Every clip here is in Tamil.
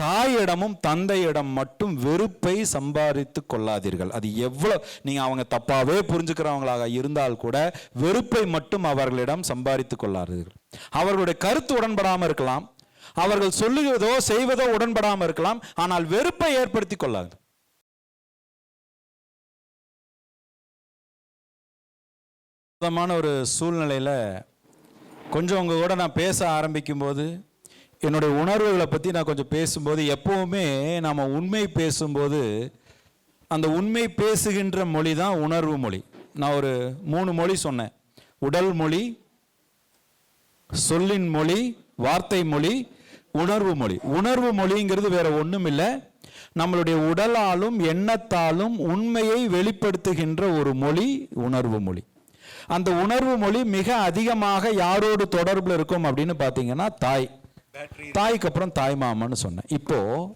தாயிடமும் தந்தையிடம் மட்டும் வெறுப்பை சம்பாதித்து கொள்ளாதீர்கள். அது எவ்வளோ நீங்கள் அவங்க தப்பாகவே புரிஞ்சுக்கிறவங்களாக இருந்தால் கூட வெறுப்பை மட்டும் அவர்களிடம் சம்பாதித்து கொள்ளாதீர்கள். அவர்களுடைய கருத்து உடன்படாமல் இருக்கலாம். அவர்கள் சொல்லுவதோ செய்வதோ உடன்படாமல் இருக்கலாம். ஆனால் வெறுப்பை ஏற்படுத்தி கொள்ளாது. ஒரு சூழ்நிலையில் கொஞ்சம் உங்கள் கூட நான் பேச ஆரம்பிக்கும்போது என்னுடைய உணர்வுகளை பற்றி நான் கொஞ்சம் பேசும்போது எப்போவுமே நாம் உண்மை பேசும்போது அந்த உண்மை பேசுகின்ற மொழி தான் உணர்வு மொழி. நான் ஒரு மூணு மொழி சொன்னேன். உடல் மொழி சொல்லின் மொழி வார்த்தை மொழி உணர்வு மொழி. உணர்வு மொழிங்கிறது வேற ஒன்றும் இல்லை நம்மளுடைய உடலாலும் எண்ணத்தாலும் உண்மையை வெளிப்படுத்துகின்ற ஒரு மொழி உணர்வு மொழி. அந்த உணர்வு மொழி மிக அதிகமாக யாரோடு தொடர்பில் இருக்கும் அப்படின்னு பார்த்தீங்கன்னா தாய். தாய்க்கு அப்புறம் தாய் மாமான்னு சொன்னேன். இப்போது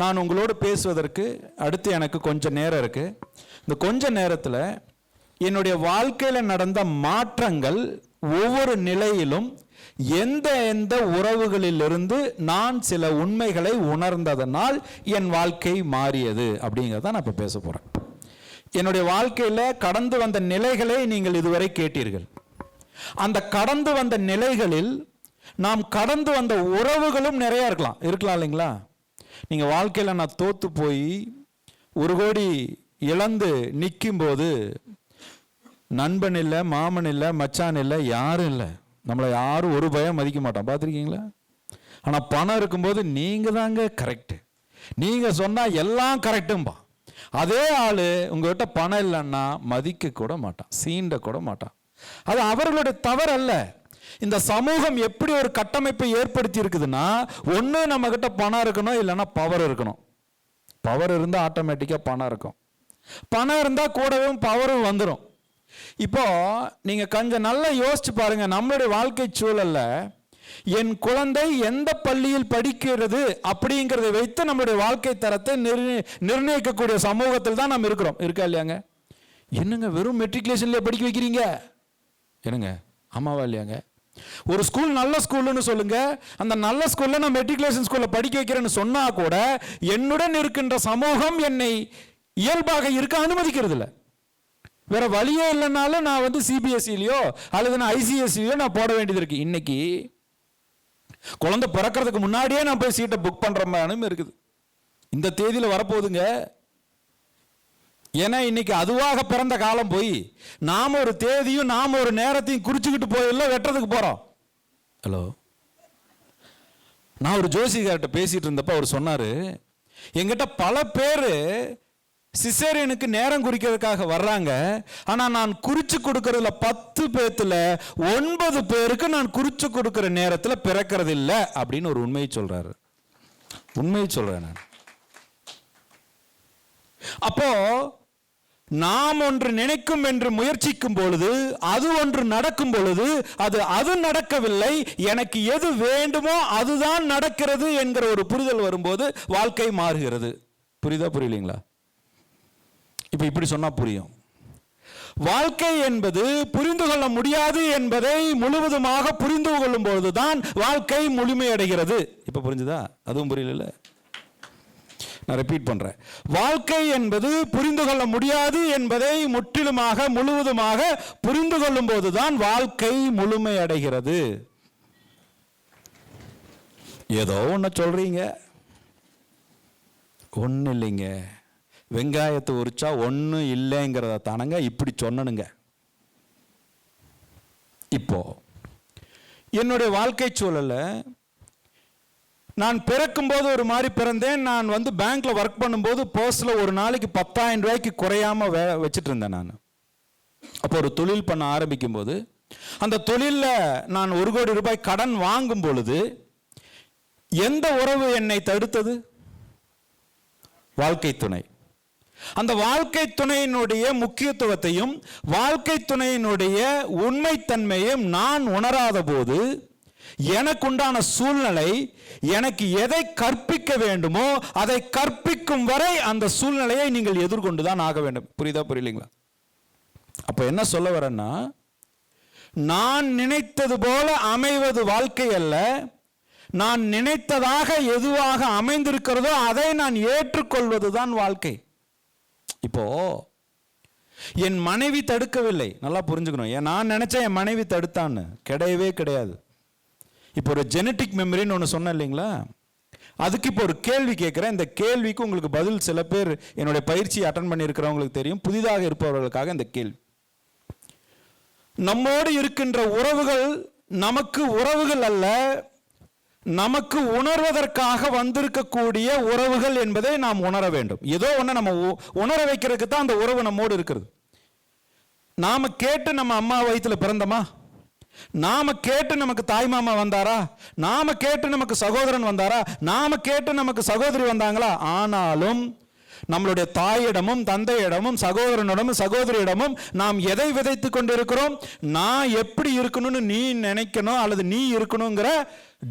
நான் உங்களோடு பேசுவதற்கு அடுத்து எனக்கு கொஞ்சம் நேரம் இருக்குது இந்த கொஞ்ச நேரத்தில் என்னுடைய வாழ்க்கையில் நடந்த மாற்றங்கள் ஒவ்வொரு நிலையிலும் எந்த எந்த உறவுகளிலிருந்து நான் சில உண்மைகளை உணர்ந்ததனால் என் வாழ்க்கை மாறியது அப்படிங்கிறத நான் இப்போ பேச போகிறேன் என்னுடைய வாழ்க்கையில் கடந்து வந்த நிலைகளை நீங்கள் இதுவரை கேட்டீர்கள். அந்த கடந்து வந்த நிலைகளில் நாம் கடந்து வந்த உறவுகளும் நிறையா இருக்கலாம். இருக்கலாம் இல்லைங்களா? நீங்கள் வாழ்க்கையில் நான் தோற்று போய் ஒரு கோடி இழந்து நிற்கும்போது நண்பன் இல்லை மாமன் இல்லை மச்சான் இல்லை யாரும் இல்லை. நம்மளை யாரும் ஒரு பயம் மதிக்க மாட்டோம் பார்த்துருக்கீங்களா? ஆனால் பணம் இருக்கும்போது நீங்கள் தாங்க கரெக்டு நீங்கள் சொன்னால் எல்லாம் கரெக்டும்பா அதே ஆள் உங்கள்கிட்ட பணம் இல்லைன்னா மதிக்க கூட மாட்டான். சீண்ட கூட மாட்டான். அது அவர்களுடைய தவறு அல்ல இந்த சமூகம் எப்படி ஒரு கட்டமைப்பை ஏற்படுத்தி இருக்குதுன்னா ஒன்று நம்ம கிட்ட பணம் இருக்கணும் இல்லைன்னா பவர் இருக்கணும். பவர் இருந்தால் ஆட்டோமேட்டிக்காக பணம் இருக்கும். பணம் இருந்தால் கூடவும் பவரும் வந்துடும் இப்போ நீங்கள் கொஞ்சம் நல்லா யோசிச்சு பாருங்க நம்மளுடைய வாழ்க்கை சூழலில் என் குழந்தை எந்த பள்ளியில் படிக்கிறது அப்படிங்கிறத வைத்து நம்மளுடைய வாழ்க்கை தரத்தை நிர்ணயிக்கக்கூடிய சமூகத்தில் தான் நம்ம இருக்கிறோம். இருக்கா இல்லையாங்க? என்னங்க வெறும் மெட்ரிகுலேஷன்லேயே படிக்க வைக்கிறீங்க? என்னங்க? ஆமாவா இல்லையாங்க? ஒரு ஸ்கூல் நல்ல ஸ்கூல்னு சொல்லுங்க. அந்த நல்ல ஸ்கூல்ல நான் மெட்ரிகுலேஷன் ஸ்கூல்ல படிக்க வைக்கிறேன்னு சொன்னா கூட என்னுடன் இருக்கின்ற சமூகம் என்னை இயல்பாக இருக்க அனுமதிக்கிறது இல்லை. வேற வழியே இல்லைனாலும் நான் வந்து சிபிஎஸ்சிலையோ அல்லது நான் ஐசிஎஸ்சிலையோ நான் போட வேண்டியது இருக்கு. இன்னைக்கு குழந்தை பிறக்கிறதுக்கு முன்னாடியே நான் போய் சீட்டை புக் பண்ற மாதிரி இருக்குது. இந்த தேதியில் வரப்போகுதுங்க. ஏன்னா இன்னைக்கு அதுவாக பிறந்த காலம் போய் நாம் ஒரு தேதியும் நாம் ஒரு நேரத்தையும் குறிச்சுக்கிட்டு போயிடல வெட்டுறதுக்கு போகிறோம் ஹலோ நான் ஒரு ஜோசிகார்ட்ட பேசிட்டு இருந்தப்ப அவர் சொன்னார் எங்கிட்ட பல பேர் சிசேரியனுக்கு நேரம் குறிக்கிறதுக்காக வர்றாங்க. ஆனால் நான் குறிச்சு கொடுக்கறதுல பத்து பேர்த்தில் ஒன்பது பேருக்கு நான் குறிச்சு கொடுக்குற நேரத்தில் பிறக்கிறது இல்லை அப்படின்னு ஒரு உண்மையை சொல்றாரு. உண்மையை சொல்றேன் நான். அப்போ நாம் ஒன்று நினைக்கும் என்று முயற்சிக்கும் பொழுது அது ஒன்று நடக்கும் பொழுது அது அது நடக்கவில்லை எனக்கு எது வேண்டுமோ அதுதான் நடக்கிறது என்கிற ஒரு புரிதல் வரும்போது வாழ்க்கை மாறுகிறது. புரியுதா புரியலீங்களா? இப்போ இப்படி சொன்னால் புரியும். வாழ்க்கை என்பது புரிந்து கொள்ள முடியாது என்பதை முழுவதுமாக புரிந்து கொள்ளும் பொழுதுதான் வாழ்க்கை முழுமையடைகிறது. இப்போ புரிஞ்சுதா? அதுவும் புரியல நான் ரிப்பீட் பண்ணுறேன் வாழ்க்கை என்பது புரிந்து கொள்ள முடியாது என்பதை முற்றிலுமாக முழுவதுமாக புரிந்து கொள்ளும் போதுதான் வாழ்க்கை முழுமை அடைகிறது. ஏதோ ஒன்று சொல்கிறீங்க ஒன்றும் இல்லைங்க. வெங்காயத்தை உரிச்சா ஒன்றும் இல்லைங்கிறத தானங்க இப்படி சொன்னனுங்க. இப்போ என்னுடைய வாழ்க்கை சூழலை நான் பிறக்கும்போது ஒரு மாதிரி பிறந்தேன். நான் வந்து பேங்க்கில் ஒர்க் பண்ணும்போது பர்ஸ்ல ஒரு நாளைக்கு பத்தாயிரம் ரூபாய்க்கு குறையாம வே வச்சுட்டு இருந்தேன் நான். அப்போ ஒரு தொழில் பண்ண ஆரம்பிக்கும் போது அந்த தொழிலில் நான் ஒரு கோடி ரூபாய் கடன் வாங்கும் பொழுது எந்த உறவு என்னை தடுத்தது? வாழ்க்கை துணை. அந்த வாழ்க்கை துணையினுடைய முக்கியத்துவத்தையும் வாழ்க்கை துணையினுடைய உண்மைத்தன்மையும் நான் உணராத போது எனக்குண்டான சூழ்நிலை எனக்கு எதை கற்பிக்க வேண்டுமோ அதை கற்பிக்கும் வரை அந்த சூழ்நிலையை நீங்கள் எதிர்கொண்டு தான் ஆக வேண்டும். புரியுதா புரியலைங்களா? அப்போ என்ன சொல்ல வரேன்னா நான் நினைத்தது போல அமைவது வாழ்க்கை அல்ல நான் நினைத்ததாக எதுவாக அமைந்திருக்கிறதோ அதை நான் ஏற்றுக்கொள்வதுதான் வாழ்க்கை. இப்போ என் மனைவி தடுக்கவில்லை. நல்லா புரிஞ்சுக்கணும். ஏன் நான் நினைச்சேன் என் மனைவி தடுத்தான்னு. கிடையவே கிடையாது. இப்போ ஒரு ஜெனட்டிக் மெமரின்னு ஒன்று சொன்னேன் இல்லைங்களா? அதுக்கு இப்போ ஒரு கேள்வி கேட்குறேன். இந்த கேள்விக்கு உங்களுக்கு பதில் சில பேர் என்னுடைய பயிற்சி அட்டன் பண்ணியிருக்கிறவங்களுக்கு தெரியும். புதிதாக இருப்பவர்களுக்காக இந்த கேள்வி. நம்மோடு இருக்கின்ற உறவுகள் நமக்கு உறவுகள் அல்ல நமக்கு உணர்வதற்காக வந்திருக்கக்கூடிய உறவுகள் என்பதை நாம் உணர வேண்டும். ஏதோ ஒன்று நம்ம உ- உணர வைக்கிறதுக்கு தான் அந்த உறவு நம்மோடு இருக்கிறது. நாம கேட்டு நம்ம அம்மா வயிற்றுல பிறந்தோமா? நாம கேட்டு நமக்கு தாய் மாமா வந்தாரா? நாம கேட்டு நமக்கு சகோதரன் வந்தாரா? நாம கேட்டு நமக்கு சகோதரி வந்தாங்களா? ஆனாலும் நம்மளுடைய தாயிடமும் தந்தையிடமும் சகோதரனிடமும் சகோதரியிடமும் நாம் எதை விதைத்து கொண்டிருக்கிறோம்? நான் எப்படி இருக்கணும்னு நீ நினைக்கணும் அல்லது நீ இருக்கணுங்கிற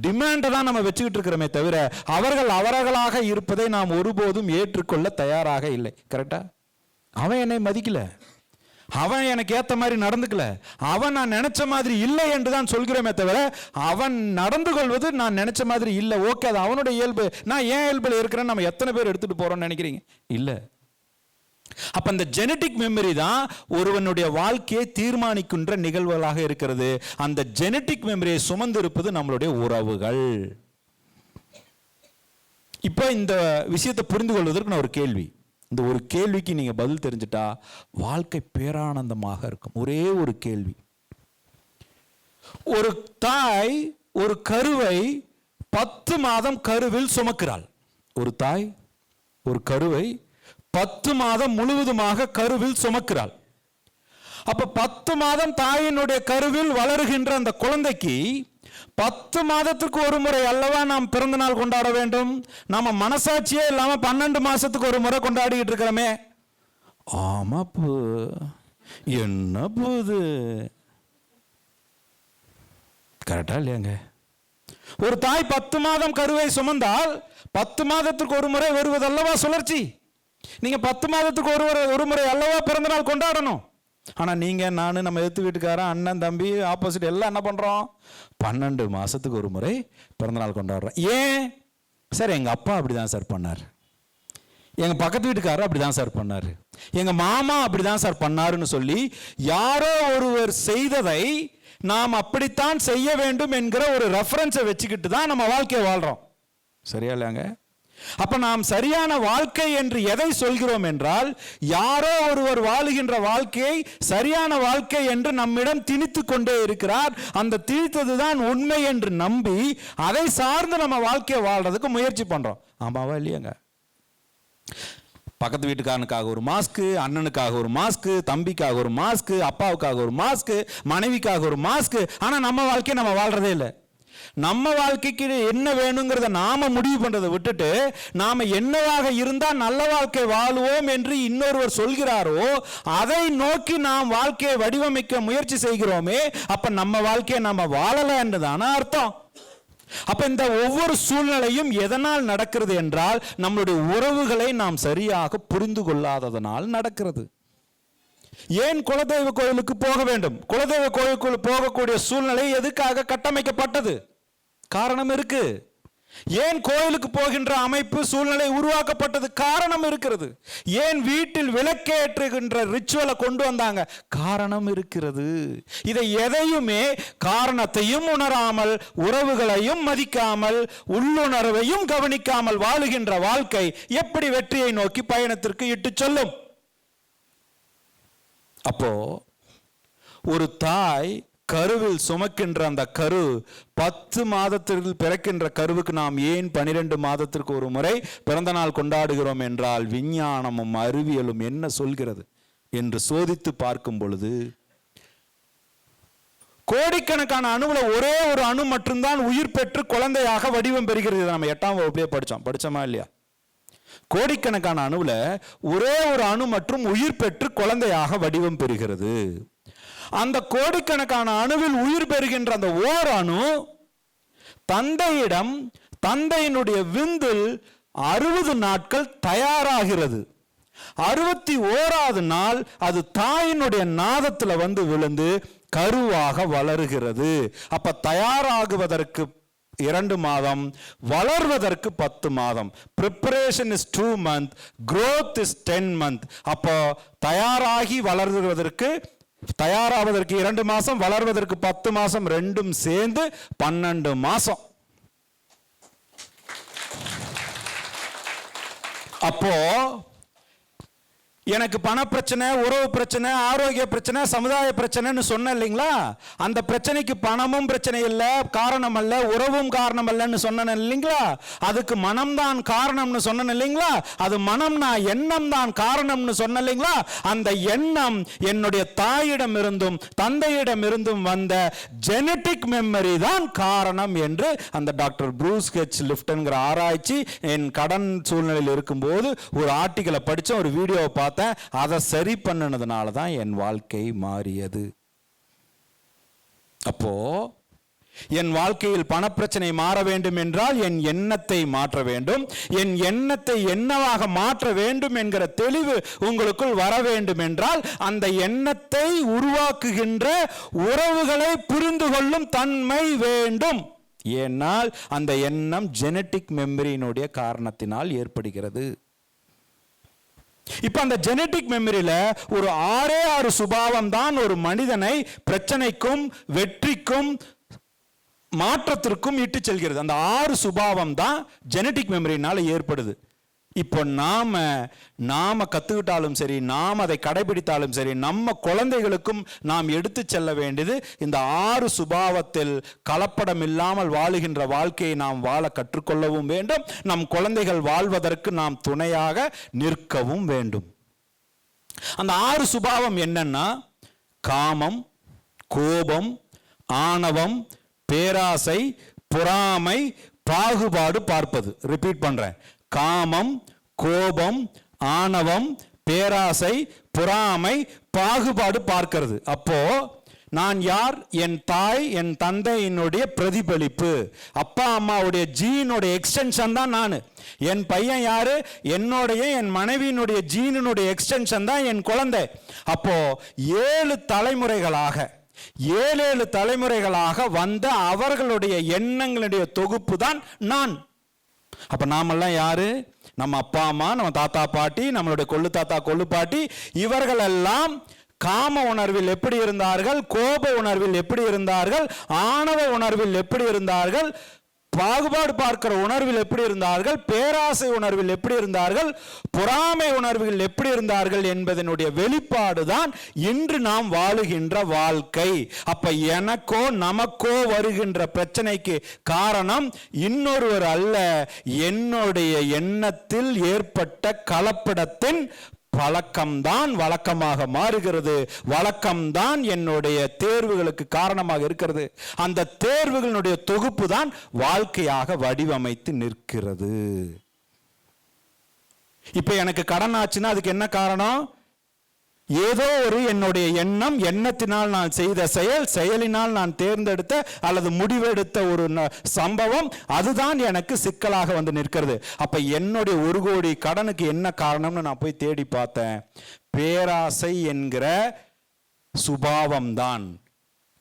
டிமாண்டை தான் நம்ம வச்சுக்கிட்டு இருக்கிறோமே தவிர அவர்கள் அவர்களாக இருப்பதை நாம் ஒருபோதும் ஏற்றுக்கொள்ள தயாராக இல்லை. கரெக்டா அவன் என்னை மதிக்கல. அவன் எனக்கு ஏற்ற மாதிரி நடந்துக்கல. அவன் நான் நினச்ச மாதிரி இல்லை என்று தான் சொல்கிறோமே தவிர அவன் நடந்து கொள்வது நான் நினச்ச மாதிரி இல்லை. ஓகே அது அவனுடைய இயல்பு. நான் ஏன் இயல்பில் இருக்கிறேன்னு நம்ம எத்தனை பேர் எடுத்துகிட்டு போகிறோம்னு நினைக்கிறீங்க? இல்லை. அப்ப அந்த ஜெனட்டிக் மெமரி தான் ஒருவனுடைய வாழ்க்கையை தீர்மானிக்கின்ற நிகழ்வுகளாக இருக்கிறது. அந்த ஜெனட்டிக் மெமரியை சுமந்து இருப்பது நம்மளுடைய உறவுகள். இப்போ இந்த விஷயத்தை புரிந்து கொள்வதற்கு நான் ஒரு கேள்வி. இந்த ஒரு கேள்விக்கு நீங்க பதில் தெரிஞ்சிட்டா வாழ்க்கை பேரானந்தமாக இருக்கும். ஒரே ஒரு கேள்வி. ஒரு தாய் ஒரு கருவை பத்து மாதம் கருவில் சுமக்கிறாள். ஒரு தாய் ஒரு கருவை பத்து மாதம் முழுவதுமாக கருவில் சுமக்கிறாள். அப்ப பத்து மாதம் தாயினுடைய கருவில் வளருகின்ற அந்த குழந்தைக்கு பத்து மாதத்துக்கு ஒரு முறை அல்லவா நாம் பிறந்த நாள் கொண்டாட வேண்டும்? நம்ம மனசாட்சியே இல்லாமல் பன்னெண்டு மாதத்துக்கு ஒரு முறை கொண்டாடிக்கிட்டு இருக்கிறோமே. ஆமாப்பு பூ. என்ன போகுது கரெக்டா இல்லையாங்க? ஒரு தாய் பத்து மாதம் கருவை சுமந்தால் பத்து மாதத்துக்கு ஒரு முறை வருவதல்லவா சுழற்சி? நீங்க பத்து மாதத்துக்கு ஒரு முறை ஒரு முறை அல்லவா பிறந்த நாள் கொண்டாடணும்? ஆனால் நீங்கள் நான் நம்ம எதிர்த்து வீட்டுக்காரன் அண்ணன் தம்பி ஆப்போசிட் எல்லாம் என்ன பண்ணுறோம் பன்னெண்டு மாதத்துக்கு ஒரு முறை பிறந்தநாள் கொண்டாடுறோம். ஏன்? சார் எங்கள் அப்பா அப்படிதான் சார் பண்ணார். எங்கள் பக்கத்து வீட்டுக்காரர் அப்படிதான் சார் பண்ணார். எங்கள் மாமா அப்படிதான் சார் பண்ணாருன்னு சொல்லி யாரோ ஒருவர் செய்ததை நாம் அப்படித்தான் செய்ய வேண்டும் என்கிற ஒரு ரெஃபரன்ஸை வச்சுக்கிட்டு தான் நம்ம வாழ்க்கையை வாழ்கிறோம் சரியா இல்லையாங்க? அப்ப நாம் சரியான வாழ்க்கை என்று எதை சொல்கிறோம் என்றால் யாரோ ஒருவர் வாழுகின்ற வாழ்க்கையை சரியான வாழ்க்கை என்று நம்மிடம் திணித்து கொண்டே இருக்கிறார். அந்த திணித்தது தான் உண்மை என்று நம்பி அதை சார்ந்து நம்ம வாழ்க்கையை வாழ்றதுக்கு முயற்சி பண்றோம். ஆமாவா இல்லையாங்க? பக்கத்து வீட்டுக்காரனுக்காக ஒரு மாஸ்க்கு அண்ணனுக்காக ஒரு மாஸ்க்கு தம்பிக்காக ஒரு மாஸ்க்கு அப்பாவுக்காக ஒரு மாஸ்க்கு மனைவிக்காக ஒரு மாஸ்க்கு ஆனா நம்ம வாழ்க்கையை நம்ம வாழ்றதே இல்லை. நம்ம வாழ்க்கைக்கு என்ன வேணுங்கிறத நாம முடிவு பண்றதை விட்டுட்டு நாம என்னவாக இருந்தால் நல்ல வாழ்க்கை வாழுவோம் என்று இன்னொருவர் சொல்கிறாரோ அதை நோக்கி நாம் வாழ்க்கையை வடிவமைக்க முயற்சி செய்கிறோமே அப்ப நம்ம வாழ்க்கையை நாம் வாழல என்றுதான அர்த்தம். அப்ப இந்த ஒவ்வொரு சூழ்நிலையும் எதனால் நடக்கிறது என்றால் நம்மளுடைய உறவுகளை நாம் சரியாக புரிந்து கொள்ளாததனால் நடக்கிறது. ஏன் குலதெய்வ கோயிலுக்கு போக வேண்டும்? குலதெய்வ கோயிலுக்குள் போகக்கூடிய சூழ்நிலை எதுக்காக கட்டமைக்கப்பட்டது? காரணம் இருக்கு. ஏன் கோயிலுக்கு போகின்ற அமைப்பு சூழ்நிலை உருவாக்கப்பட்டது காரணம் இருக்கிறது. ஏன் வீட்டில் விளக்கேற்றுகின்ற ரிச்சுவலை கொண்டு வந்தாங்க? காரணம் இருக்கிறது. இதை எதையுமே காரணத்தையும் உணராமல் உறவுகளையும் மதிக்காமல் உள்ளுணர்வையும் கவனிக்காமல் வாழுகின்ற வாழ்க்கை எப்படி வெற்றியை நோக்கி பயணத்திற்கு இட்டு சொல்லும்? அப்போ ஒரு தாய் கருவில் சுமக்கின்ற அந்த கரு பத்து மாதத்திற்கு பிறக்கின்ற கருவுக்கு நாம் ஏன் பனிரெண்டு மாதத்திற்கு ஒரு முறை பிறந்த நாள் கொண்டாடுகிறோம் என்றால் விஞ்ஞானமும் அறிவியலும் என்ன சொல்கிறது என்று சோதித்து பார்க்கும் பொழுது கோடிக்கணக்கான அணுவில் ஒரே ஒரு அணு மட்டும்தான் உயிர் பெற்று குழந்தையாக வடிவம் பெறுகிறது. நம்ம எட்டாம் வகுப்பிலே படிச்சோம் படிச்சோமா இல்லையா? கோடிக்கணக்கான அணுவில் ஒரே ஒரு அணு மற்றும் உயிர் பெற்று குழந்தையாக வடிவம் பெறுகிறது. அந்த கோடிக்கணக்கான அணுவில் உயிர் பெறுகின்ற அந்த ஓர் அணு தந்தையிடம் தந்தையினுடைய விந்தில் அறுபது நாட்கள் தயாராகிறது. அறுபத்தி ஓராவது நாள் அது தாயினுடைய நாதத்தில் வந்து விழுந்து கருவாக வளருகிறது. அப்ப தயாராகுவதற்கு இரண்டு மாதம் வளர்வதற்கு பத்து மாதம். Preparation is two month growth is ten month அப்போ தயாராகி வளர்வதற்கு தயாராவதற்கு இரண்டு மாசம் வளர்வதற்கு பத்து மாசம் ரெண்டும் சேர்ந்து பன்னெண்டு மாசம். அப்போ எனக்கு பண பிரச்சனை உறவு பிரச்சனை ஆரோக்கிய பிரச்சனை சமுதாய பிரச்சனைன்னு சொன்னேன் இல்லைங்களா? அந்த பிரச்சனைக்கு பணமும் பிரச்சனை இல்லை காரணம் அல்ல உறவும் காரணம் அல்லன்னு சொன்னேன் இல்லைங்களா? அதுக்கு மனம்தான் காரணம்னு சொன்னேன் இல்லைங்களா? அது மனம்னா எண்ணம் தான் காரணம்னு சொன்னேன் இல்லைங்களா? அந்த எண்ணம் என்னுடைய தாயிடம் இருந்தும் தந்தையிடம் இருந்தும் வந்த ஜெனட்டிக் மெமரி தான் காரணம் என்று அந்த டாக்டர் ப்ரூஸ் ஹெச் லிஃப்ட்ங்கிற ஆராய்ச்சி என் கடன் சூழ்நிலையில் இருக்கும்போது ஒரு ஆர்டிக்கலை படித்தேன் ஒரு வீடியோவை பார்த்தேன். அதை சரி பண்ணினதுனால தான் என் வாழ்க்கை மாறியது. அப்போ என் வாழ்க்கையில் பணப்பிரச்சனை மாற வேண்டும் என்றால் என் எண்ணத்தை மாற்ற வேண்டும். என் எண்ணத்தை என்னவாக மாற்ற வேண்டும் என்கிற தெளிவு உங்களுக்குள் வர வேண்டும் என்றால் அந்த எண்ணத்தை உருவாக்குகின்ற உறவுகளை புரிந்து கொள்ளும் தன்மை வேண்டும். ஏனால் அந்த எண்ணம் ஜெனட்டிக் மெமரியினுடைய காரணத்தினால் ஏற்படுகிறது. இப்ப அந்த ஜெனட்டிக் மெமரியில ஒரு ஆறே ஆறு சுபாவம் தான் ஒரு மனிதனை பிரச்சனைக்கும் வெற்றிக்கும் மாற்றத்திற்கும் இட்டு செல்கிறது. அந்த ஆறு சுபாவம் தான் ஜெனட்டிக் மெமரினால ஏற்படுது. இப்போ நாம் நாம கற்றுக்கிட்டாலும் சரி நாம் அதை கடைபிடித்தாலும் சரி நம்ம குழந்தைகளுக்கும் நாம் எடுத்து செல்ல வேண்டியது இந்த ஆறு சுபாவத்தில் கலப்படம் இல்லாமல் வாழுகின்ற வாழ்க்கையை நாம் வாழ கற்றுக்கொள்ளவும் வேண்டும். நம் குழந்தைகள் வாழ்வதற்கு நாம் துணையாக நிற்கவும் வேண்டும். அந்த ஆறு சுபாவம் என்னன்னா காமம் கோபம் ஆணவம் பேராசை பொறாமை பாகுபாடு பார்ப்பது. ரிப்பீட் பண்ணுறேன் காமம் கோபம் ஆணவம் பேராசை பொறாமை பாகுபாடு பார்க்கிறது. அப்போ நான் யார்? என் தாய் என் தந்தையினுடைய பிரதிபலிப்பு. அப்பா அம்மாவுடைய ஜீனுடைய எக்ஸ்டென்ஷன் தான் நான். என் பையன் யாரு? என்னுடைய என் மனைவியினுடைய ஜீனினுடைய எக்ஸ்டென்ஷன் தான் என் குழந்தை. அப்போ ஏழு தலைமுறைகளாக ஏழு ஏழு தலைமுறைகளாக வந்த அவர்களுடைய எண்ணங்களுடைய தொகுப்பு தான் நான். அப்போ நாமெல்லாம் யார்? நம்ம அப்பா அம்மா நம்ம தாத்தா பாட்டி நம்மளுடைய கொள்ளு தாத்தா கொள்ளு பாட்டி இவர்களெல்லாம் காம உணர்வில் எப்படி இருந்தார்கள்? கோப உணர்வில் எப்படி இருந்தார்கள்? ஆணவ உணர்வில் எப்படி இருந்தார்கள்? பாகுபாடு பார்க்கிற உணர்வில் எப்படி இருந்தார்கள்? பேராசை உணர்வில் எப்படி இருந்தார்கள்? பொறாமை உணர்வில் எப்படி இருந்தார்கள் என்பதனுடைய வெளிப்பாடு தான் இன்று நாம் வாழுகின்ற வாழ்க்கை. அப்ப எனக்கோ நமக்கோ வருகின்ற பிரச்சனைக்கு காரணம் இன்னொருவர் அல்ல. என்னுடைய எண்ணத்தில் ஏற்பட்ட கலப்படத்தின் பழக்கம்தான் வழக்கமாக மாறுகிறது. வழக்கம்தான் என்னுடைய தேர்வுகளுக்கு காரணமாக இருக்கிறது. அந்த தேர்வுகளினுடைய தொகுப்பு தான் வாழ்க்கையாக வடிவமைத்து நிற்கிறது. இப்ப எனக்கு கடன் ஆச்சுன்னா அதுக்கு என்ன காரணம்? ஏதோ ஒரு என்னுடைய எண்ணம் எண்ணத்தினால் நான் செய்த செயல் செயலினால் நான் தேர்ந்தெடுத்த அல்லது முடிவெடுத்த ஒரு ந- சம்பவம் அதுதான் எனக்கு சிக்கலாக வந்து நிற்கிறது. அப்ப என்னுடைய ஒரு கோடி கடனுக்கு என்ன காரணம்னு நான் போய் தேடி பார்த்தேன். பேராசை என்கிற சுபாவம் தான்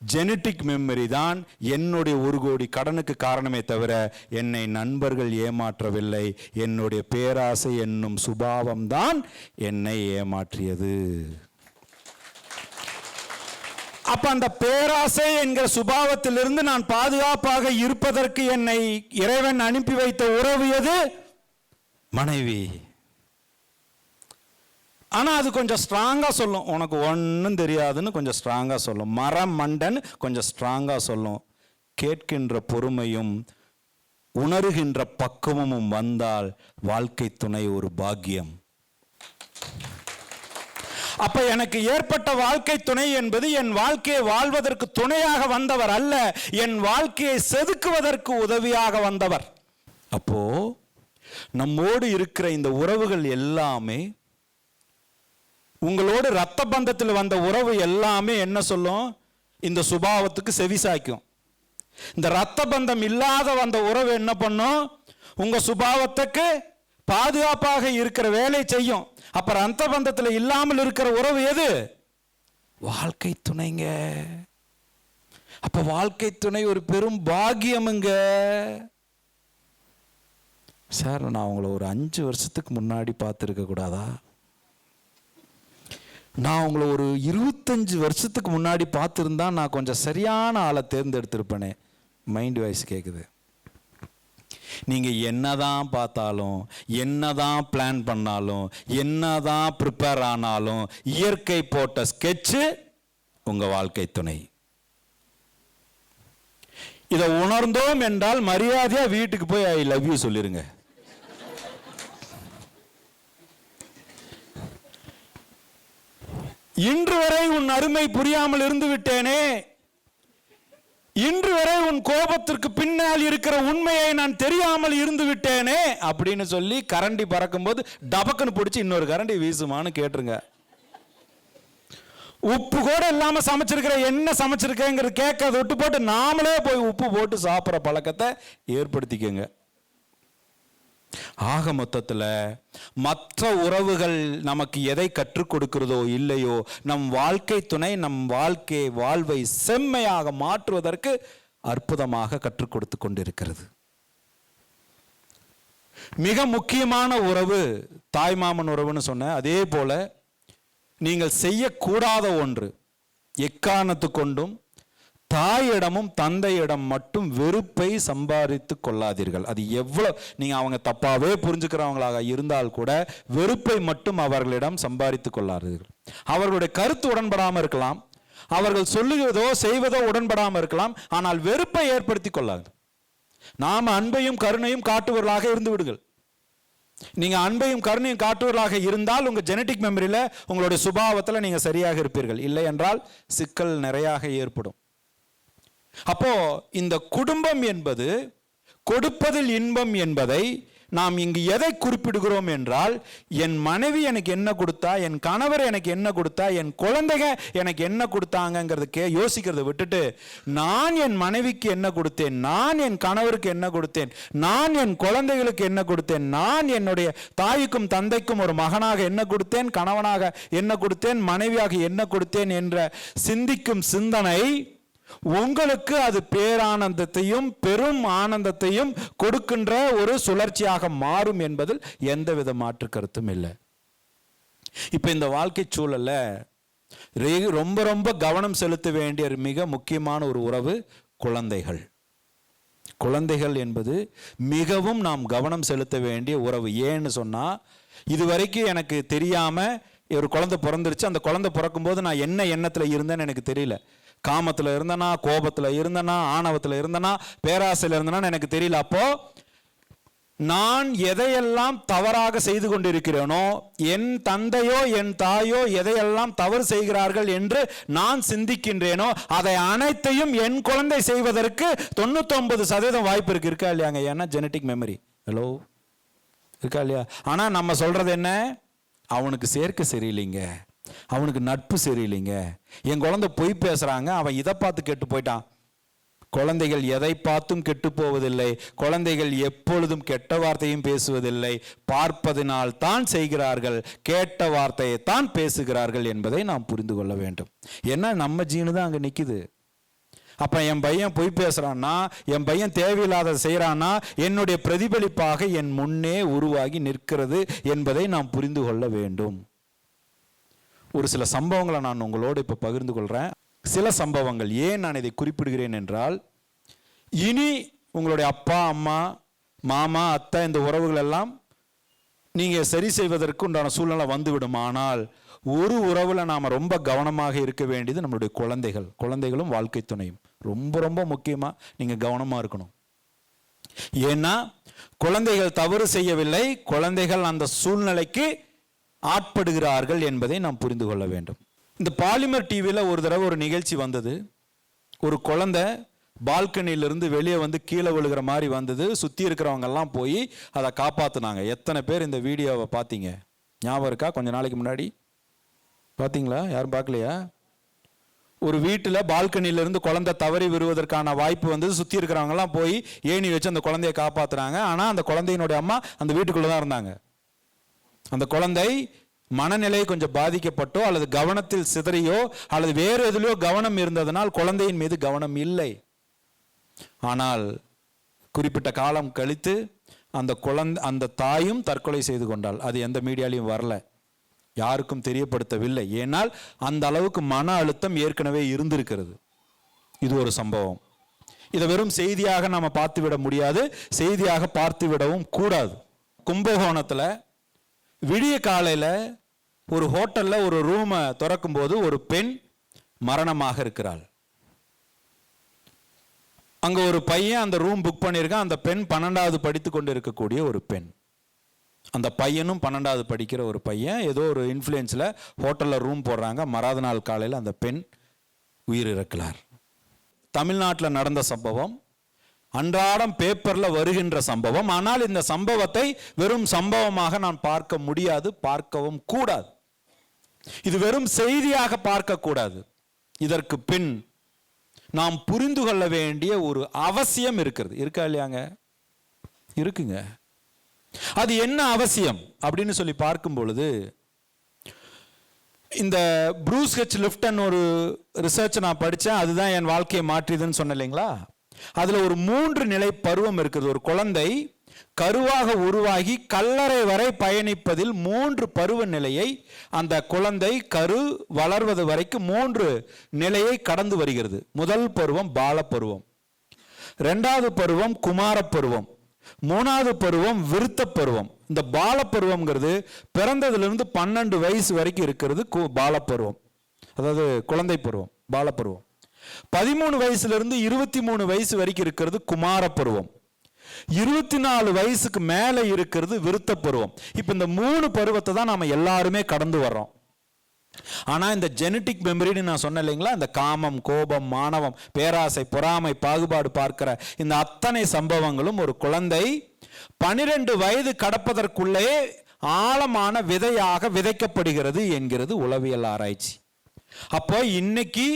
ஜெனட்டிக் மெமரி தான் என்னுடைய ஒரு கோடி கடனுக்கு காரணமே தவிர என்னை நண்பர்கள் ஏமாற்றவில்லை. என்னுடைய பேராசை என்னும் சுபாவம் தான் என்னை ஏமாற்றியது. அப்ப அந்த பேராசை என்கிற சுபாவத்திலிருந்து நான் பாதுகாப்பாக இருப்பதற்கு என்னை இறைவன் அனுப்பி வைத்த உறவு எது? மனைவி. ஆனால் அது கொஞ்சம் ஸ்ட்ராங்காக சொல்லும். உனக்கு ஒன்றும் தெரியாதுன்னு கொஞ்சம் ஸ்ட்ராங்காக சொல்லும். மரம் மண்டன் கொஞ்சம் ஸ்ட்ராங்காக சொல்லும். கேட்கின்ற பொறுமையும் உணருகின்ற பக்குவமும் வந்தால் வாழ்க்கை துணை ஒரு பாக்கியம். அப்ப எனக்கு ஏற்பட்ட வாழ்க்கை துணை என்பது என் வாழ்க்கையை வாழ்வதற்கு துணையாக வந்தவர் அல்ல என் வாழ்க்கையை செதுக்குவதற்கு உதவியாக வந்தவர். அப்போ நம்மோடு இருக்கிற இந்த உறவுகள் எல்லாமே உங்களோட ரத்த பந்தத்தில் வந்த உறவு எல்லாமே என்ன சொல்லும்? இந்த சுபாவத்துக்கு செவிசாய்க்கும் இந்த ரத்த பந்தம் இல்லாத வந்த உறவு என்ன பண்ணும்? உங்க சுபாவத்துக்கு பாதுகாப்பாக இருக்கிற வேலை செய்யும். அப்ப ரத்த பந்தத்தில் இல்லாமல் இருக்கிற உறவு எது? வாழ்க்கை துணைங்க. அப்ப வாழ்க்கை துணை ஒரு பெரும் பாக்கியமுங்க. சார் நான் உங்களை ஒரு அஞ்சு வருஷத்துக்கு முன்னாடி பார்த்துருக்க கூடாதா நான் உங்களை ஒரு இருபத்தஞ்சு வருஷத்துக்கு முன்னாடி பார்த்துருந்தா நான் கொஞ்சம் சரியான ஆளை தேர்ந்தெடுத்திருப்பேனே. மைண்ட் வாய்ஸ் கேட்குது நீங்கள் என்னதான் பார்த்தாலும் என்னதான் பிளான் பண்ணாலும் என்னதான் ப்ரிப்பேர் ஆனாலும் இயற்கை போட்ட ஸ்கெட்சு உங்கள் வாழ்க்கை துணை. இதை உணர்ந்தோம் என்றால் மரியாதையாக வீட்டுக்கு போய் ஐ லவ் யூ சொல்லிடுங்க இன்று வரை உன் அருமை புரியாமல் இருந்து விட்டேனே இன்று வரை உன் கோபத்திற்கு பின்னால் இருக்கிற உண்மையை நான் தெரியாமல் இருந்து விட்டேனே அப்படின்னு சொல்லி கரண்டி பறக்கும்போது டபக்குன்னு பிடிச்சி இன்னொரு கரண்டி வீசுமான்னு கேட்டுருங்க. உப்பு கூட இல்லாம சமைச்சிருக்கிற என்ன சமைச்சிருக்கேங்கிறது கேட்க விட்டு போட்டு நாமளே போய் உப்பு போட்டு சாப்பிட்ற பழக்கத்தை ஏற்படுத்திக்கோங்க. ஆக மொத்தத்தில் மற்ற உறவுகள் நமக்கு எதை கற்றுக் கொடுக்கிறதோ இல்லையோ நம் வாழ்க்கை துணை நம் வாழ்க்கை வாழ்வை செம்மையாக மாற்றுவதற்கு அற்புதமாக கற்றுக் கொடுத்து கொண்டிருக்கிறது. மிக முக்கியமான உறவு தாய்மாமன் உறவுன்னு சொன்ன அதே போல நீங்கள் செய்யக்கூடாத ஒன்று எக்காரணத்து கொண்டும் தாயிடமும் தந்தையிடம் மட்டும் வெறுப்பை சம்பாதித்து கொள்ளாதீர்கள். அது எவ்வளோ நீங்கள் அவங்க தப்பாகவே புரிஞ்சுக்கிறவங்களாக இருந்தால் கூட வெறுப்பை மட்டும் அவர்களிடம் சம்பாதித்து கொள்ளாதீர்கள். அவர்களுடைய கருத்து உடன்படாமல் இருக்கலாம். அவர்கள் சொல்லுவதோ செய்வதோ உடன்படாமல் இருக்கலாம். ஆனால் வெறுப்பை ஏற்படுத்தி கொள்ளாது. நாம் அன்பையும் கருணையும் காட்டுவர்களாக இருந்து விடுங்கள். நீங்க அன்பையும் கருணையும் காட்டுவர்களாக இருந்தால் உங்க ஜெனட்டிக் மெமரியில உங்களுடைய சுபாவத்தில் நீங்க சரியாக இருப்பீர்கள். இல்லை என்றால் சிக்கல் நிறையாக ஏற்படும். அப்போ இந்த குடும்பம் என்பது கொடுப்பதில் இன்பம் என்பதை நாம் இங்கு எதை குறிப்பிடுகிறோம் என்றால் என் மனைவி எனக்கு என்ன கொடுத்தா என் கணவர் எனக்கு என்ன கொடுத்தா என் குழந்தைங்க எனக்கு என்ன கொடுத்தாங்கிறதுக்கே யோசிக்கிறத விட்டுட்டு நான் என் மனைவிக்கு என்ன கொடுத்தேன் நான் என் கணவருக்கு என்ன கொடுத்தேன் நான் என் குழந்தைகளுக்கு என்ன கொடுத்தேன் நான் என்னுடைய தாய்க்கும் தந்தைக்கும் ஒரு மகனாக என்ன கொடுத்தேன் கணவனாக என்ன கொடுத்தேன் மனைவியாக என்ன கொடுத்தேன் என்ற சிந்திக்கும் சிந்தனை உங்களுக்கு அது பேரானந்தத்தையும் பெரும் ஆனந்தத்தையும் கொடுக்கின்ற ஒரு சுழற்சியாக மாறும் என்பதில் எந்தவித மாற்று கருத்தும் இல்லை. இப்போ இந்த வாழ்க்கை சூழல்ல ரொம்ப ரொம்ப கவனம் செலுத்த வேண்டிய மிக முக்கியமான ஒரு உறவு குழந்தைகள். குழந்தைகள் என்பது மிகவும் நாம் கவனம் செலுத்த வேண்டிய உறவு. ஏன்னு சொன்னா இதுவரைக்கும் எனக்கு தெரியாமல் ஒரு குழந்தை பிறந்துருச்சு. அந்த குழந்தை பிறக்கும்போது நான் என்ன எண்ணத்தில் இருந்தேன்னு எனக்கு தெரியல. காமத்தில் இருந்தனா கோபத்தில் இருந்தனா ஆணவத்தில் இருந்தனா பேராசையில் இருந்தனா எனக்கு தெரியல. அப்போ நான் எதையெல்லாம் தவறாக செய்து கொண்டிருக்கிறேனோ என் தந்தையோ என் தாயோ எதையெல்லாம் தவறு செய்கிறார்கள் என்று நான் சிந்திக்கின்றேனோ அதை அனைத்தையும் என் குழந்தை செய்வதற்கு தொண்ணூத்தொன்பது சதவீதம் வாய்ப்பு இருக்கு. இருக்கா இல்லையாங்க? ஏன்னா ஜெனட்டிக் மெமரி ஹலோ இருக்கா இல்லையா? ஆனா நம்ம சொல்றது என்ன? அவனுக்கு சேர்க்க சரியில்லைங்க. அவனுக்கு நட்பு சரியில்லைங்க. என் குழந்தை பொய் பேசுகிறாங்க அவன் இதை பார்த்து கெட்டு போயிட்டான். குழந்தைகள் எதை பார்த்தும் கெட்டு போவதில்லை. குழந்தைகள் எப்பொழுதும் கெட்ட வார்த்தையும் பேசுவதில்லை. பார்ப்பதினால் தான் செய்கிறார்கள் கேட்ட வார்த்தையை தான் பேசுகிறார்கள் என்பதை நாம் புரிந்து கொள்ள வேண்டும். ஏன்னா நம்ம ஜீனு தான் அங்கே நிற்கிது அப்போ என் பையன் பொய் பேசுகிறான்னா என் பையன் தேவையில்லாத செய்கிறான்னா என்னுடைய பிரதிபலிப்பாக என் முன்னே உருவாகி நிற்கிறது என்பதை நாம் புரிந்து கொள்ள வேண்டும். ஒரு சில சம்பவங்களை நான் உங்களோடு இப்போ பகிர்ந்து கொள்கிறேன் சில சம்பவங்கள் ஏன் நான் இதை குறிப்பிடுகிறேன் என்றால் இனி உங்களுடைய அப்பா அம்மா மாமா அத்தை இந்த உறவுகள் எல்லாம் நீங்கள் சரி செய்வதற்கு உண்டான சூழ்நிலை வந்துவிடும். ஆனால் ஒரு உறவில் நாம் ரொம்ப கவனமாக இருக்க வேண்டியது நம்மளுடைய குழந்தைகள். குழந்தைகளும் வாழ்க்கை துணையும். ரொம்ப ரொம்ப முக்கியமாக நீங்கள் கவனமாக இருக்கணும். ஏன்னா குழந்தைகள் தவறு செய்யவில்லை. குழந்தைகள் அந்த சூழ்நிலைக்கு ஆட்படுகிறார்கள் என்பதை நாம் புரிந்து கொள்ள வேண்டும். இந்த பாலிமர் டிவியில் ஒரு தடவை ஒரு நிகழ்ச்சி வந்தது. ஒரு குழந்தை பால்கனியிலிருந்து வெளியே வந்து கீழே விழுகிற மாதிரி வந்தது. சுற்றி இருக்கிறவங்கெல்லாம் போய் அதை காப்பாற்றினாங்க எத்தனை பேர் இந்த வீடியோவை பார்த்தீங்க? ஞாபகம் இருக்கா? கொஞ்ச நாளைக்கு முன்னாடி. பார்த்தீங்களா? யாரும் பார்க்கலையா? ஒரு வீட்டில் பால்கனியிலிருந்து குழந்தை தவறி விடுவதற்கான வாய்ப்பு வந்து சுற்றி இருக்கிறவங்கலாம் போய் ஏணி வச்சு அந்த குழந்தையை காப்பாற்றுறாங்க ஆனால் அந்த குழந்தையினுடைய அம்மா அந்த வீட்டுக்குள்ளே தான் இருந்தாங்க. அந்த குழந்தை மனநிலை கொஞ்சம் பாதிக்கப்பட்டோ அல்லது கவனத்தில் சிதறியோ அல்லது வேறு எதிலோ கவனம் இருந்ததனால் குழந்தையின் மீது கவனம் இல்லை. ஆனால் குறிப்பிட்ட காலம் கழித்து அந்த குழந்தை அந்த தாயும் தற்கொலை செய்து கொண்டாள். அது எந்த மீடியாலையும் வரல. யாருக்கும் தெரியப்படுத்தவில்லை. ஏனால் அந்த அளவுக்கு மன அழுத்தம் ஏற்கனவே இருந்திருக்கிறது. இது ஒரு சம்பவம். இதை வெறும் செய்தியாக நம்ம பார்த்து விட முடியாது. செய்தியாக பார்த்து விடவும் கூடாது. கும்பகோணத்தில் விடிய காலையில் ஒரு ஹோட்டலில் ஒரு ரூமை திறக்கும்போது ஒரு பெண் மரணமாக இருக்கிறாள். அங்கே ஒரு பையன் அந்த ரூம் புக் பண்ணியிருக்கான் அந்த பெண் பன்னெண்டாவது படித்து கொண்டு இருக்கக்கூடிய ஒரு பெண். அந்த பையனும் பன்னெண்டாவது படிக்கிற ஒரு பையன் ஏதோ ஒரு இன்ஃப்ளூயன்ஸில் ஹோட்டலில் ரூம் போடுறாங்க. மறாத நாள் காலையில் அந்த பெண் உயிரிழக்கிறார் தமிழ்நாட்டில் நடந்த சம்பவம் அன்றாடம் பேப்பரில் வருகின்ற சம்பவம். ஆனால் இந்த சம்பவத்தை வெறும் சம்பவமாக நான் பார்க்க முடியாது பார்க்கவும் கூடாது. இது வெறும் செய்தியாக பார்க்கக்கூடாது. இதற்கு பின் நாம் புரிந்து கொள்ள வேண்டிய ஒரு அவசியம் இருக்கிறது. இருக்கா இல்லையாங்க? இருக்குங்க. அது என்ன அவசியம் அப்படின்னு சொல்லி பார்க்கும் பொழுது இந்த ப்ரூஸ் ஹெச் லிஃப்டன் ஒரு ரிசர்ச் நான் படித்தேன் அதுதான் என் வாழ்க்கையை மாற்றியதுன்னு சொன்னேன் இல்லைங்களா? அதில் ஒரு மூன்று நிலை பருவம் இருக்குது. ஒரு குழந்தை கருவாக உருவாகி கல்லறை வரை பயணிப்பதில் மூன்று பருவ நிலையை அந்த குழந்தை கரு வளர்வது வரைக்கும் மூன்று நிலையை கடந்து வருகிறது. முதல் பருவம் பால பருவம் ரெண்டாவது பருவம் குமார பருவம் மூணாவது பருவம் விருத்த பருவம் இந்த பால பருவம்ங்கிறது பன்னெண்டு வயசு வரைக்கும் இருக்கிறது. கு- பால பருவம் அதாவது குழந்தை பருவம் பால பருவம் பதிமூணு வயசுலேருந்து இருபத்தி மூணு வயசு வரைக்கும் இருக்கிறது குமார பருவம் இருபத்தி நாலு வயசுக்கு மேலே இருக்கிறது விருத்த பருவம் இப்போ இந்த மூணு பருவத்தை தான் நம்ம எல்லாருமே கடந்து வர்றோம். ஆனா இந்த ஜெனட்டிக் மெமரின்னு நான் சொன்னேன் இல்லைங்களா? இந்த காமம் கோபம் மானவம் பேராசை பொறாமை பாகுபாடு பார்க்கிற இந்த அத்தனை சம்பவங்களும் ஒரு குழந்தை பனிரெண்டு வயது கடப்பதற்குள்ளே ஆழமான விதையாக விதைக்கப்படுகிறது என்கிறது உளவியல் ஆராய்ச்சி. அப்போ இன்னைக்கு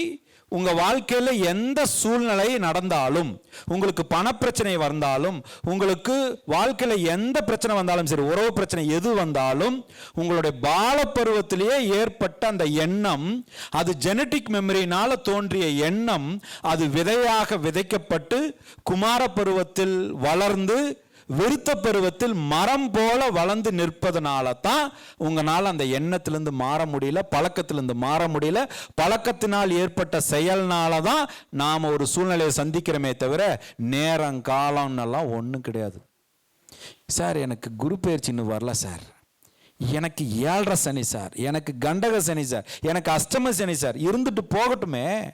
உங்க வாழ்க்கையில் எந்த சூழ்நிலை நடந்தாலும் உங்களுக்கு பணப்பிரச்சனை வந்தாலும் உங்களுக்கு வாழ்க்கையில் எந்த பிரச்சனை வந்தாலும் சரி உறவு பிரச்சனை எது வந்தாலும் உங்களுடைய பாலப்பருவத்திலேயே ஏற்பட்ட அந்த எண்ணம் அது ஜெனட்டிக் மெமரினால தோன்றிய எண்ணம் அது விதையாக விதைக்கப்பட்டு குமார பருவத்தில் வளர்ந்து விருத்த பருவத்தில் மரம் போல வளர்ந்து நிற்பதனால தான் உங்களால் அந்த எண்ணத்திலேருந்து மாற முடியல பழக்கத்திலேருந்து மாற முடியல. பழக்கத்தினால் ஏற்பட்ட செயல்னால தான் நாம் ஒரு சூழ்நிலையை சந்திக்கிறோமே தவிர நேரம் காலம்னெல்லாம் ஒன்றும் கிடையாது. சார் எனக்கு குரு பயிற்சி இன்னும் வரல சார். எனக்கு ஏழரை சனி சார். எனக்கு கண்டக சனி சார். எனக்கு அஷ்டம சனி சார். இருந்துட்டு போகட்டுமே.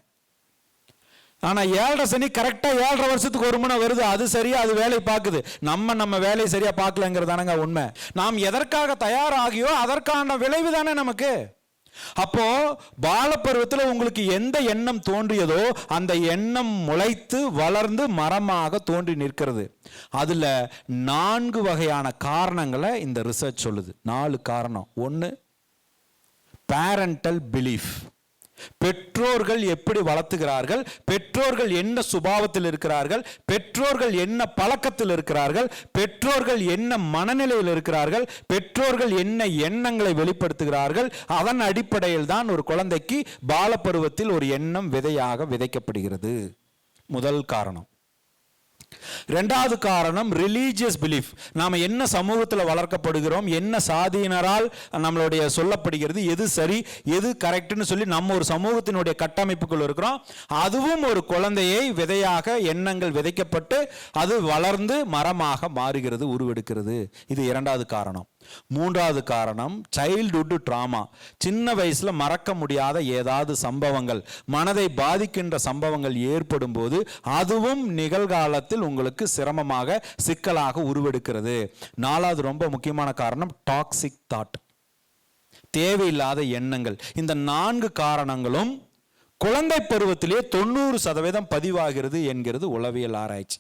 ஆனால் ஏழரை சனி கரெக்டாக ஏழரை வருஷத்துக்கு ஒரு முனை வருது. அது சரியாக அது வேலை பார்க்குது. நம்ம நம்ம வேலையை சரியாக பார்க்கலங்கிறதானங்க உண்மை. நாம் எதற்காக தயாராகியோ அதற்கான விளைவு தானே நமக்கு. அப்போ பாலப்பருவத்தில் உங்களுக்கு எந்த எண்ணம் தோன்றியதோ அந்த எண்ணம் முளைத்து வளர்ந்து மரமாக தோன்றி நிற்கிறது. அதில் நான்கு வகையான காரணங்களை இந்த ரிசர்ச் சொல்லுது. நாலு காரணம். ஒன்று பேரண்டல் பிலீஃப் பெற்றோர்கள் எப்படி வளர்த்துகிறார்கள்? பெற்றோர்கள் என்ன சுபாவத்தில் இருக்கிறார்கள்? பெற்றோர்கள் என்ன பழக்கத்தில் இருக்கிறார்கள்? பெற்றோர்கள் என்ன மனநிலையில் இருக்கிறார்கள்? பெற்றோர்கள் என்ன எண்ணங்களை வெளிப்படுத்துகிறார்கள்? அதன் அடிப்படையில் தான் ஒரு குழந்தைக்கு பாலப்பருவத்தில் ஒரு எண்ணம் விதையாக விதைக்கப்படுகிறது. முதல் காரணம். ரெண்டாவது காரணம் ரிலீஜியஸ் பிலீஃப் நாம என்ன சமூகத்தில் வளர்க்கப்படுகிறோம் என்ன சாதியினரால் நம்மளுடைய சொல்லப்படுகிறது எது சரி எது கரெக்ட்னு சொல்லி நம்ம ஒரு சமூகத்தினுடைய கட்டமைப்புக்குள் இருக்கிறோம். அதுவும் ஒரு குழந்தையை விதையாக எண்ணங்கள் விதைக்கப்பட்டு அது வளர்ந்து மரமாக மாறுகிறது உருவெடுக்கிறது. இது இரண்டாவது காரணம். மூன்றாவது காரணம் சைல்டுஹுட் ட்ராமா சின்ன வயசில் மறக்க முடியாத ஏதாவது சம்பவங்கள். மனதை பாதிக்கின்ற சம்பவங்கள் ஏற்படும் போது அதுவும் நிகழ்காலத்தில் உங்களுக்கு சிரமமாக சிக்கலாக உருவெடுக்கிறது. நாலாவது ரொம்ப முக்கியமான காரணம் டாக்ஸிக் தாட் தேவையில்லாத எண்ணங்கள். இந்த நான்கு காரணங்களும் குழந்தை பருவத்திலே தொண்ணூறு சதவீதம் பதிவாகிறது என்கிறது உளவியல் ஆராய்ச்சி.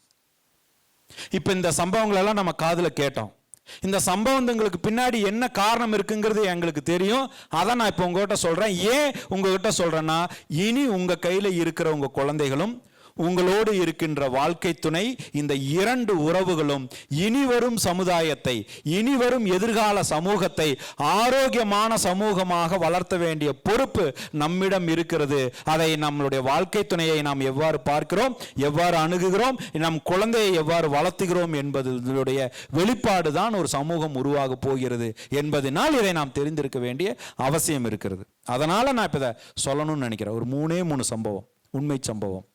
இப்போ இந்த சம்பவங்களெல்லாம் நம்ம காதில் கேட்டோம். இந்த சம்பவங்களுக்கு பின்னாடி என்ன காரணம் இருக்குங்கிறது எங்களுக்கு தெரியும். அதை நான் இப்போ உங்ககிட்ட சொல்கிறேன் ஏன் உங்ககிட்ட சொல்கிறேன்னா இனி உங்கள் கையில் இருக்கிற உங்கள் குழந்தைகளும் உங்களோடு இருக்கின்ற வாழ்க்கை துணை இந்த இரண்டு உறவுகளும் இனிவரும் சமுதாயத்தை இனிவரும் எதிர்கால சமூகத்தை ஆரோக்கியமான சமூகமாக வளர்த்த வேண்டிய பொறுப்பு நம்மிடம் இருக்கிறது. அதை நம்மளுடைய வாழ்க்கை துணையை நாம் எவ்வாறு பார்க்கிறோம் எவ்வாறு அணுகுகிறோம் நம் குழந்தையை எவ்வாறு வளர்த்துகிறோம் என்பதனுடைய வெளிப்பாடு தான் ஒரு சமூகம் உருவாக போகிறது என்பதனால் இதை நாம் தெரிந்திருக்க வேண்டிய அவசியம் இருக்கிறது. அதனால நான் இப்போ இதை சொல்லணும்னு நினைக்கிறேன். ஒரு மூணே மூணு சம்பவம் உண்மை சம்பவம்.